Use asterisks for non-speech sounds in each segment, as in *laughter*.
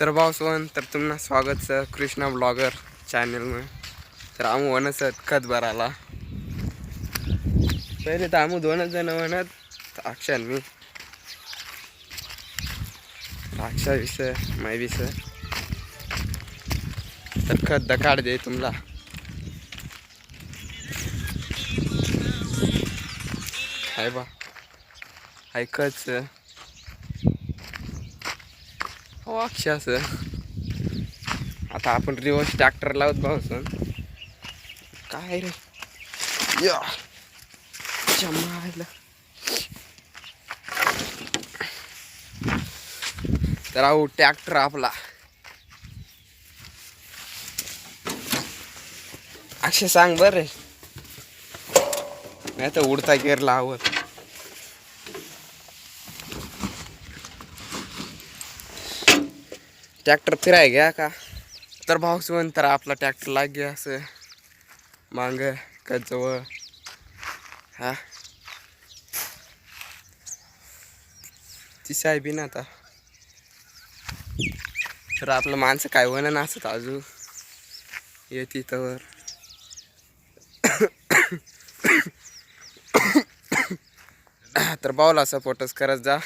तर भाऊसवन तर तुम्हाला स्वागत सर कृष्णा ब्लॉगर चॅनलमुळे तर आम्ही वनस खत भरायला पहिले तर आम्ही दोनच जण म्हणत अक्षर मी. अक्षा विसर माय विसर तर खत दकाड दे तुम्हाला हाय बा. ऐकच हो अक्षास आता आपण रिवर्स ट्रॅक्टर लावत भाऊसन काय रे? जमायला तर अहो ट्रॅक्टर आपला. अक्षय सांग बर रे. नाही तर उडता गेअर लावत. ट्रॅक्टर फिराय घ्या का? तर भाऊ तर आपला ट्रॅक्टर लाग गया असं. मांग का जवळ हा. ती साहेबी ना आता. तर आपलं माणसं काय वन नसत अजून. येते तर *coughs* तर भाऊला सपोर्टच करत जा.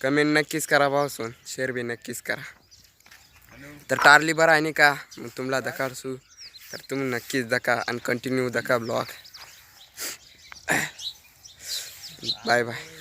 कमेंट नक्कीच करा भाऊसून शेअर बी नक्कीच करा. तर टारली बरं आहे नाही का? मग तुम्हाला दखाडसू. तर तुम्ही नक्कीच दका आणि कंटिन्यू दका ब्लॉग बाय बाय